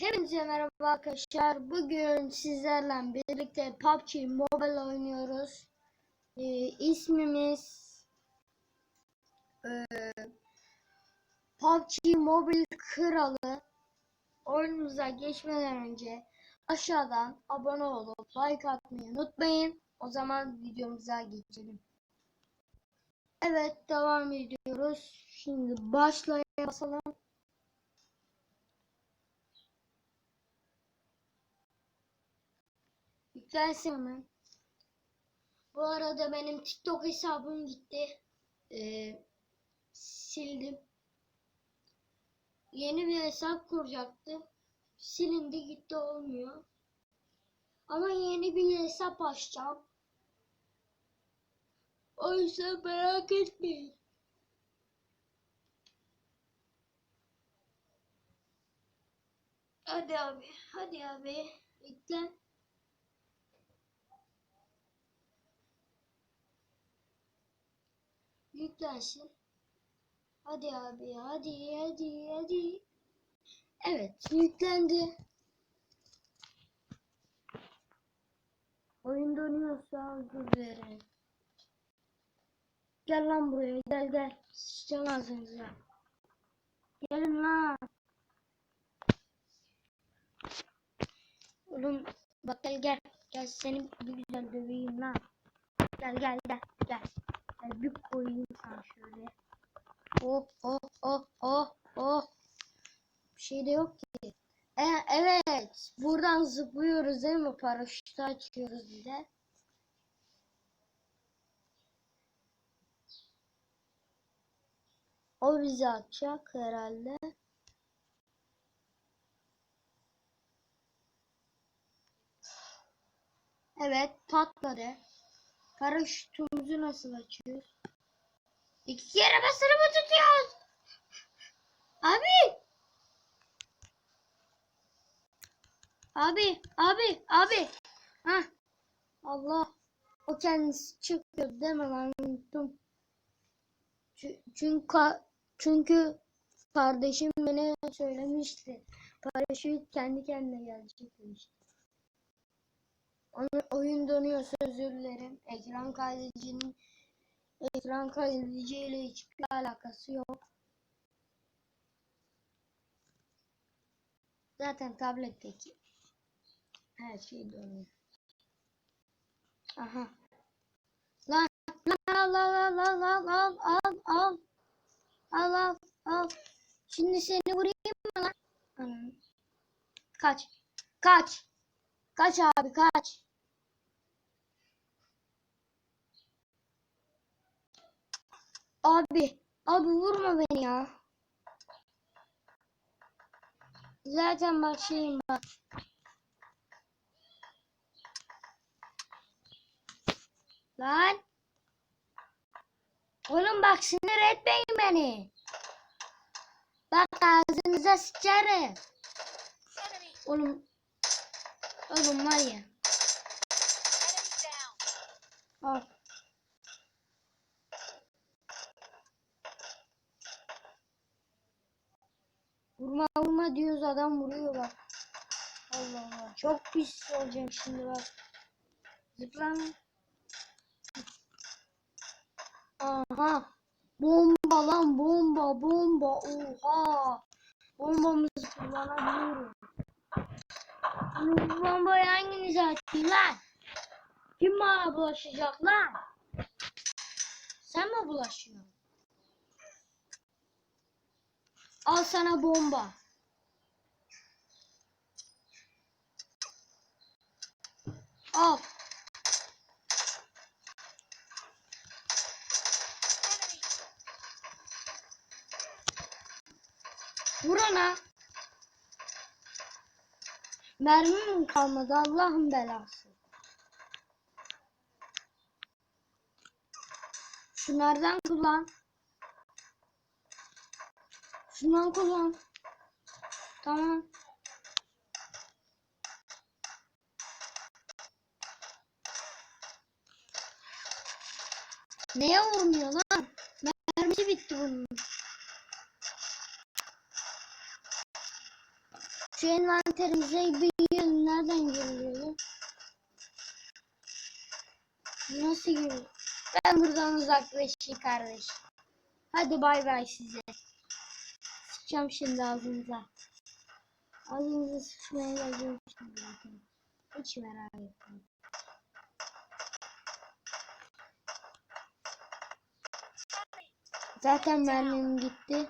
Hepinize merhaba arkadaşlar. Bugün sizlerle birlikte PUBG Mobile oynuyoruz. Ee, ismimiz ee, PUBG Mobile Kralı. Oyunumuza geçmeden önce aşağıdan abone olup like atmayı unutmayın. O zaman videomuza geçelim. Evet devam ediyoruz. Şimdi başlaya. Yüklensin hemen. Bu arada benim TikTok hesabım gitti. Ee, sildim. Yeni bir hesap kuracaktım. Silindi gitti olmuyor. Ama yeni bir hesap açacağım. O yüzden merak etmeyin. Hadi abi, hadi abi. Yüklen. Yüklensin. Hadi abi, hadi, hadi, hadi. Evet, yüklendi. Oyun dönüyorsa özür dilerim. Gel lan buraya, gel gel. Sıçacağım ağzınıza. Gelin lan. Oğlum bak gel gel. Gel seni bir güzel döveyim lan. Gel gel gel gel. Gel bir koyayım sana şöyle. Oh oh oh oh oh. Bir şey de yok ki. E, evet. Buradan zıplıyoruz değil mi? Paraşütü açıyoruz bir de. O bizi atacak herhalde. Evet patladı. Paraşütümüzü nasıl açıyoruz? İki kere basılı mı tutuyoruz? Abi! Abi, abi, abi. Hah. Allah. O kendisi çıkıyor değil mi lan? Çünkü çünkü kardeşim bana söylemişti. Paraşüt kendi kendine gelecek demişti. Oyun donuyorsa özür dilerim. Ekran kaydedicinin ekran kaydediciyle hiçbir alakası yok. Zaten tabletteki her şey donuyor. Aha. Lan lan al al al al al al al al al al. Şimdi seni vurayım mı lan? Kaç. Kaç. Kaç abi kaç. Abi. Abi vurma beni ya. Zaten bak şeyim bak. Lan. Oğlum bak sinir etmeyin beni. Bak ağzınıza sıçarım. Oğlum. Oğlum var ya. Al. Vurma vurma diyoruz adam vuruyor bak. Allah Allah. Çok pis olacağım şimdi bak. Zıplan. Aha. Bomba lan bomba bomba. Oha. Bombamızı kullanabiliyorum. Bu bombayı hanginize atayım lan? Kim bana bulaşacak lan? Sen mi bulaşıyorsun? Al sana bomba. Al. Vur ona. Mermi mi kalmadı Allah'ın belası. Şunlardan kullan. Şundan kullan. Tamam. Neye vurmuyor lan? Şu envanterimize bir yıl nereden geliyor? Nasıl geliyor? Ben buradan uzaklaşayım kardeş. Hadi bay bay size. Sıçacağım şimdi ağzınıza. Ağzınıza sıçmaya geleceğim şimdi. zaten. Hiç merak etmeyin. Zaten mermim gitti.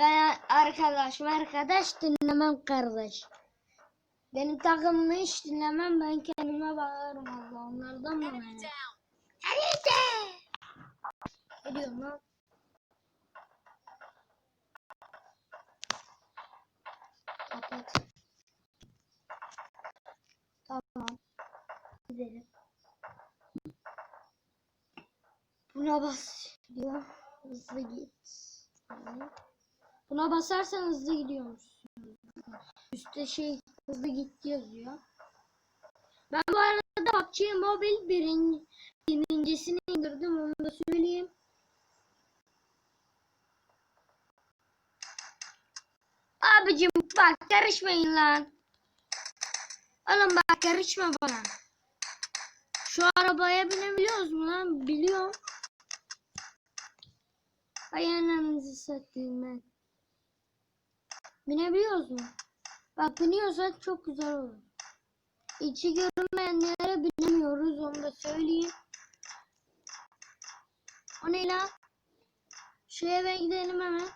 Ben arkadaş arkadaş dinlemem kardeş. Benim takımımı hiç dinlemem ben kendime bağırırım Allah onlardan mı bana? Nerede? Ne diyorum lan? Kapat. Tamam. Gidelim. Buna bas diyor. Hızlı git. Buna basarsan hızlı gidiyormuşsun. Üstte şey hızlı git yazıyor. Ben bu arada PUBG Mobile birinci, birincisini indirdim onu da söyleyeyim. Abicim bak karışmayın lan. Oğlum bak karışma bana. Şu arabaya binebiliyoruz mu lan? Biliyorum. Ay ananızı satayım ben. Binebiliyoruz mu? Bak biniyorsak çok güzel olur. İçi görünmeyenlere binemiyoruz onu da söyleyeyim. O ne lan? Şu eve gidelim hemen.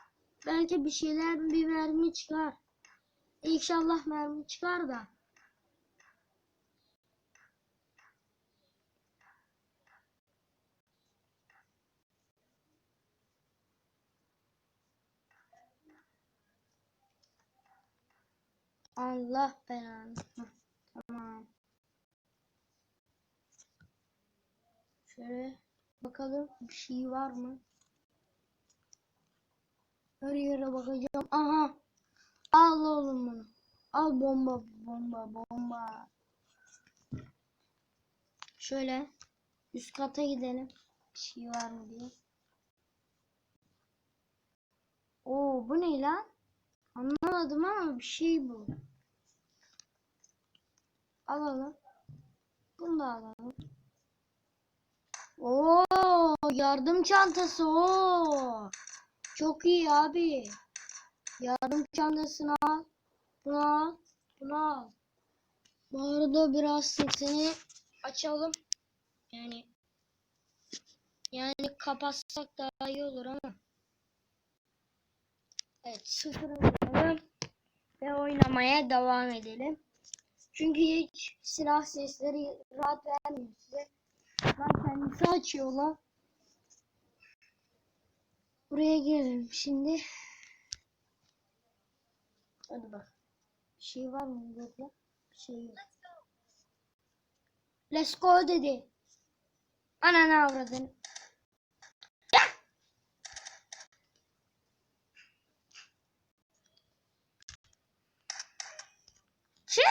Belki bir şeyler bir mermi çıkar. İnşallah mermi çıkar da. Allah belanı. Tamam. Şöyle bakalım bir şey var mı? Her yere bakacağım. Aha. Al oğlum bunu. Al bomba bomba bomba. Şöyle üst kata gidelim. Bir şey var mı diye. Oo bu ne lan? Anlamadım ama bir şey bu. Alalım. Bunu da alalım. Oo yardım çantası o. Çok iyi abi. Yardım çantasını al. Bunu al. Bunu al. Bu arada biraz sesini açalım. Yani yani kapatsak daha iyi olur ama. Evet koyalım. Ve oynamaya devam edelim. Çünkü hiç silah sesleri rahat vermiyor size. Lan kendisi açıyor lan. Buraya gelelim şimdi. Hadi bak. Bir şey var mı burada? Bir şey yok. Let's go dedi. Ananı avradın. Çık!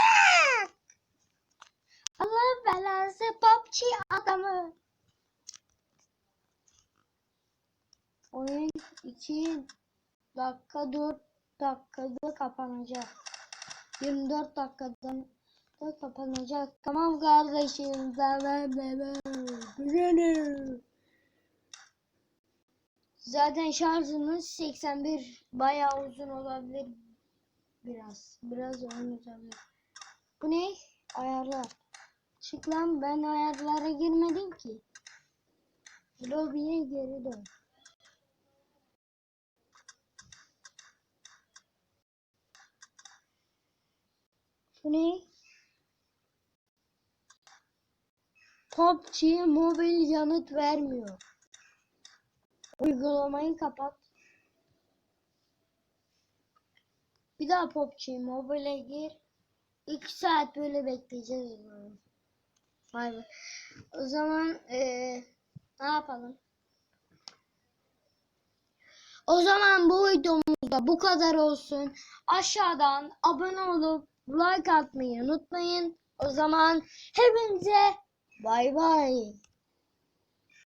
Allah belası popçi adamı. Oyun 2 dakika 4 dakikada kapanacak. 24 dakikadan da kapanacak. Tamam kardeşim. Tamam tamam. Zaten şarjımız 81. Bayağı uzun olabilir. Biraz. Biraz uzun olabilir. Bu ne? Ayarlar. Çık lan ben ayarlara girmedim ki. Lobby'ye geri dön. Bu ne? PUBG mobil yanıt vermiyor. Uygulamayı kapat. Bir daha PUBG mobile gir. 2 saat böyle bekleyeceğiz. Vay be. O zaman eee, ne yapalım? O zaman bu videomuzda bu kadar olsun. Aşağıdan abone olup like atmayı unutmayın. O zaman hepinize bay bay.